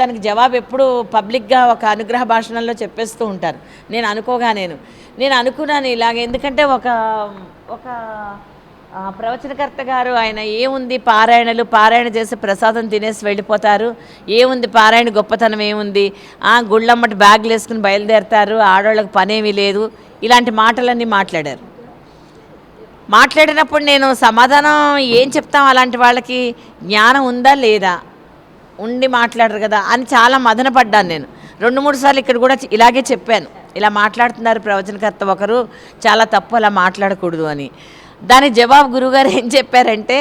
దానికి జవాబు ఎప్పుడు పబ్లిక్గా ఒక అనుగ్రహ భాషణంలో చెప్పేస్తూ ఉంటారు. నేను అనుకోగా నేను. నేను అనుకున్నాను ఇలాగ. ఎందుకంటే ఒక ఒక ప్రవచనకర్త గారు ఆయన ఏముంది పారాయణలు పారాయణ చేసి ప్రసాదం తినేసి వెళ్ళిపోతారు. ఏముంది పారాయణ గొప్పతనం ఏముంది? ఆ గుళ్ళమ్మటి బ్యాగులు వేసుకుని బయలుదేరతారు. ఆడవాళ్ళకి పనేమీ లేదు. ఇలాంటి మాటలన్నీ మాట్లాడారు. మాట్లాడినప్పుడు నేను సమాధానం ఏం చెప్తాం అలాంటి వాళ్ళకి? జ్ఞానం ఉందా లేదా? ఉండి మాట్లాడరు కదా అని చాలా మదనపడ్డాను నేను. రెండు మూడు సార్లు ఇక్కడ కూడా ఇలాగే చెప్పాను. ఇలా మాట్లాడుతున్నారు ప్రవచనకర్త ఒకరు చాలా తప్పు అలా మాట్లాడకూడదు అని. దాని జవాబు గురుగారు ఏం చెప్పారంటే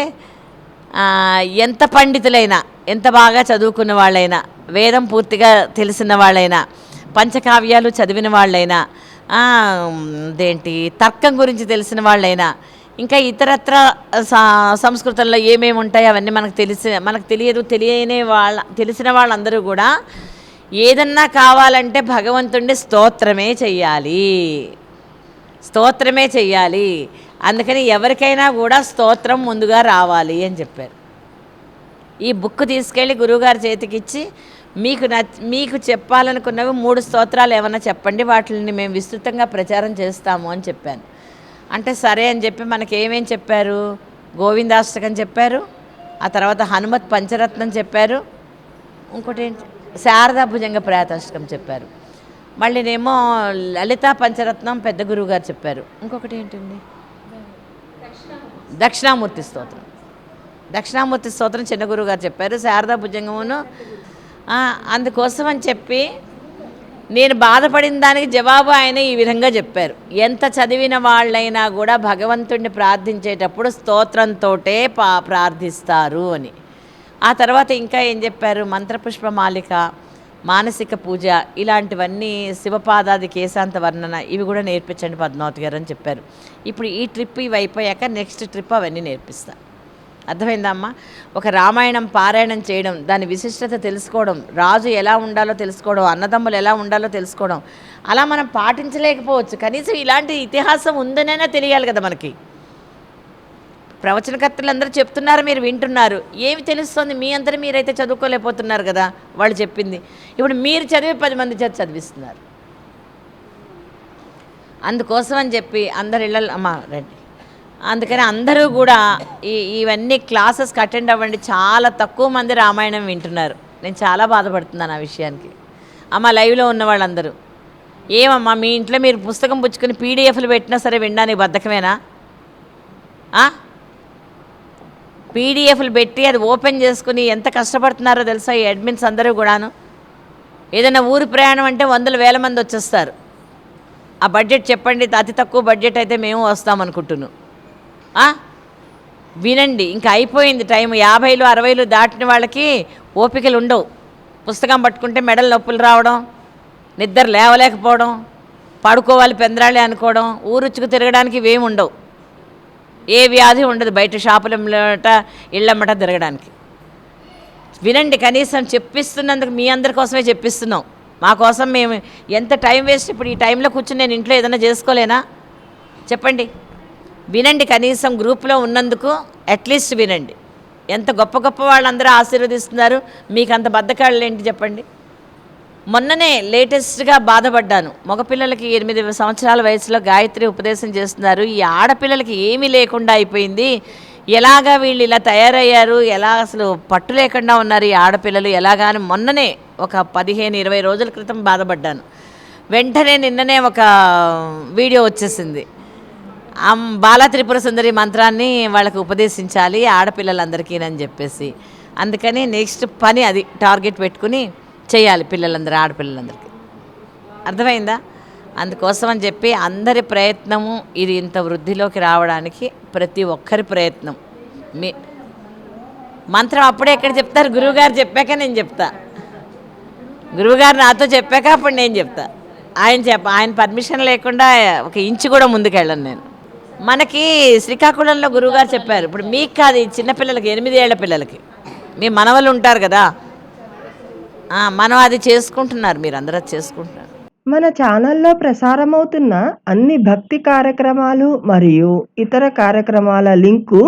ఎంత పండితులైనా ఎంత బాగా చదువుకున్న వాళ్ళైనా వేదం పూర్తిగా తెలిసిన వాళ్ళైనా పంచకావ్యాలు చదివిన వాళ్ళైనా అదేంటి తర్కం గురించి తెలిసిన వాళ్ళైనా ఇంకా ఇతరత్ర సంస్కృతంలో ఏమేమి ఉంటాయి అవన్నీ మనకు తెలిసి మనకు తెలియదు తెలియని వాళ్ళ తెలిసిన వాళ్ళందరూ కూడా ఏదన్నా కావాలంటే భగవంతుడి స్తోత్రమే చెయ్యాలి. స్తోత్రమే చెయ్యాలి. అందుకని ఎవరికైనా కూడా స్తోత్రం ముందుగా రావాలి అని చెప్పారు. ఈ బుక్ తీసుకెళ్ళి గురువుగారి చేతికి ఇచ్చి మీకు మీకు చెప్పాలనుకున్నవి మూడు స్తోత్రాలు ఏమన్నా చెప్పండి వాటిని మేము విస్తృతంగా ప్రచారం చేస్తాము అని చెప్పాను. అంటే సరే అని చెప్పి మనకి ఏమేం చెప్పారు? గోవిందాష్టకం చెప్పారు. ఆ తర్వాత హనుమత్ పంచరత్నం చెప్పారు. ఇంకోటి ఏంటి శారదా భుజంగ ప్రయాతాష్టకం చెప్పారు. మళ్ళీనేమో లలితా పంచరత్నం పెద్ద గురువు గారు చెప్పారు. ఇంకొకటి ఏంటండి దక్షిణామూర్తి స్తోత్రం. దక్షిణామూర్తి స్తోత్రం చిన్న గురువు గారు చెప్పారు. శారదా భుజంగమును అందుకోసం అని చెప్పి నేను బాధపడిన దానికి జవాబు ఆయన ఈ విధంగా చెప్పారు. ఎంత చదివిన వాళ్ళైనా కూడా భగవంతుడిని ప్రార్థించేటప్పుడు స్తోత్రంతో పా ప్రార్థిస్తారు అని. ఆ తర్వాత ఇంకా ఏం చెప్పారు? మంత్రపుష్పమాలిక మానసిక పూజ ఇలాంటివన్నీ శివపాదాది కేశాంత వర్ణన ఇవి కూడా నేర్పించండి పద్మావతి గారు అని చెప్పారు. ఇప్పుడు ఈ ట్రిప్ ఇవి అయిపోయాక నెక్స్ట్ ట్రిప్ అవన్నీ నేర్పిస్తా. అర్థమైందమ్మా ఒక రామాయణం పారాయణం చేయడం దాని విశిష్టత తెలుసుకోవడం రాజు ఎలా ఉండాలో తెలుసుకోవడం అన్నదమ్ములు ఎలా ఉండాలో తెలుసుకోవడం అలా మనం పాటించలేకపోవచ్చు. కనీసం ఇలాంటి ఇతిహాసం ఉందనైనా తెలియాలి కదా మనకి. ప్రవచనకర్తలు అందరూ చెప్తున్నారు మీరు వింటున్నారు. ఏమి తెలుస్తుంది? మీ అందరూ మీరైతే చదువుకోలేకపోతున్నారు కదా వాళ్ళు చెప్పింది. ఇప్పుడు మీరు చదివి పది మంది చేత చదివిస్తున్నారు. అందుకోసం అని చెప్పి అందరు ఇళ్ళ అమ్మా రండి. అందుకని అందరూ కూడా ఈ ఇవన్నీ క్లాసెస్కి అటెండ్ అవ్వండి. చాలా తక్కువ మంది రామాయణం వింటున్నారు. నేను చాలా బాధపడుతున్నాను ఆ విషయానికి. అమ్మ లైవ్లో ఉన్న వాళ్ళందరూ. ఏమమ్మా మీ ఇంట్లో మీరు పుస్తకం పుచ్చుకొని పీడిఎఫ్లు పెట్టినా సరే వినడానికి బద్ధకమేనా? పీడిఎఫ్లు పెట్టి అది ఓపెన్ చేసుకుని ఎంత కష్టపడుతున్నారో తెలుసా ఈ అడ్మిన్స్ అందరూ కూడాను? ఏదైనా ఊరి ప్రయాణం అంటే వందల వేల మంది వచ్చేస్తారు. ఆ బడ్జెట్ చెప్పండి అతి తక్కువ బడ్జెట్ అయితే మేము వస్తాం అనుకుంటున్నాం వినండి ఇంకా అయిపోయింది టైం యాభైలు అరవైలు దాటిన వాళ్ళకి ఓపికలు ఉండవు. పుస్తకం పట్టుకుంటే మెడలు నొప్పులు రావడం నిద్ర లేవలేకపోవడం పడుకోవాలి పెందరాళి అనుకోవడం ఊరుచ్చుకు తిరగడానికి ఇవేమి ఉండవు. ఏ వ్యాధి ఉండదు బయట షాపులమ్మట ఇళ్ళమ్మట తిరగడానికి. వినండి కనీసం చెప్పిస్తున్నందుకు మీ అందరి కోసమే చెప్పిస్తున్నాం. మా కోసం మేము ఎంత టైం వేస్ట్ ఇప్పుడు ఈ టైంలో కూర్చుని నేను ఇంట్లో ఏదైనా చేసుకోలేనా? చెప్పండి. వినండి కనీసం గ్రూప్లో ఉన్నందుకు అట్లీస్ట్ వినండి. ఎంత గొప్ప గొప్ప వాళ్ళందరూ ఆశీర్వదిస్తున్నారు? మీకు అంత బద్దకాళ్ళు ఏంటి చెప్పండి? మొన్ననే లేటెస్ట్గా బాధపడ్డాను. మగపిల్లలకి ఎనిమిది సంవత్సరాల వయసులో గాయత్రి ఉపదేశం చేస్తున్నారు. ఈ ఆడపిల్లలకి ఏమీ లేకుండా అయిపోయింది. ఎలాగా వీళ్ళు ఇలా తయారయ్యారు? ఎలా అసలు పట్టు లేకుండా ఉన్నారు ఈ ఆడపిల్లలు? ఎలాగా అని మొన్ననే ఒక పదిహేను ఇరవై రోజుల క్రితం బాధపడ్డాను. వెంటనే నిన్ననే ఒక వీడియో వచ్చేసింది. బాలా త్రిపుర సుందరి మంత్రాన్ని వాళ్ళకి ఉపదేశించాలి ఆడపిల్లలందరికీ అని చెప్పేసి. అందుకని నెక్స్ట్ పని అది టార్గెట్ పెట్టుకుని చేయాలి పిల్లలందరూ ఆడపిల్లలందరికీ. అర్థమైందా? అందుకోసం అని చెప్పి అందరి ప్రయత్నము ఇది ఇంత వృద్ధిలోకి రావడానికి ప్రతి ఒక్కరి ప్రయత్నం. మీ మంత్రం అప్పుడే ఎక్కడ చెప్తారు? గురువుగారు చెప్పాక నేను చెప్తా. గురువుగారు నాతో చెప్పాక అప్పుడు నేను చెప్తా. ఆయన చెప్ప ఆయన పర్మిషన్ లేకుండా ఒక ఇంచు కూడా ముందుకెళ్ళను నేను. మనకి శ్రీకాకుళంలో గురువుగారు చెప్పారు. ఇప్పుడు మీకు కాదు చిన్నపిల్లలకి ఎనిమిది ఏళ్ళ పిల్లలకి. మీ మనవలు ఉంటారు కదా? మనం అది చేసుకుంటున్నారు మీరు అందరూ చేసుకుంటున్నారు. మన ఛానల్లో ప్రసారమవుతున్న అన్ని భక్తి కార్యక్రమాలు మరియు ఇతర కార్యక్రమాల లింకు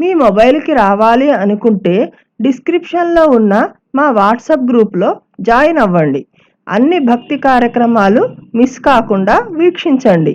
మీ మొబైల్కి రావాలి అనుకుంటే డిస్క్రిప్షన్లో ఉన్న మా వాట్సాప్ గ్రూప్లో జాయిన్ అవ్వండి. అన్ని భక్తి కార్యక్రమాలు మిస్ కాకుండా వీక్షించండి.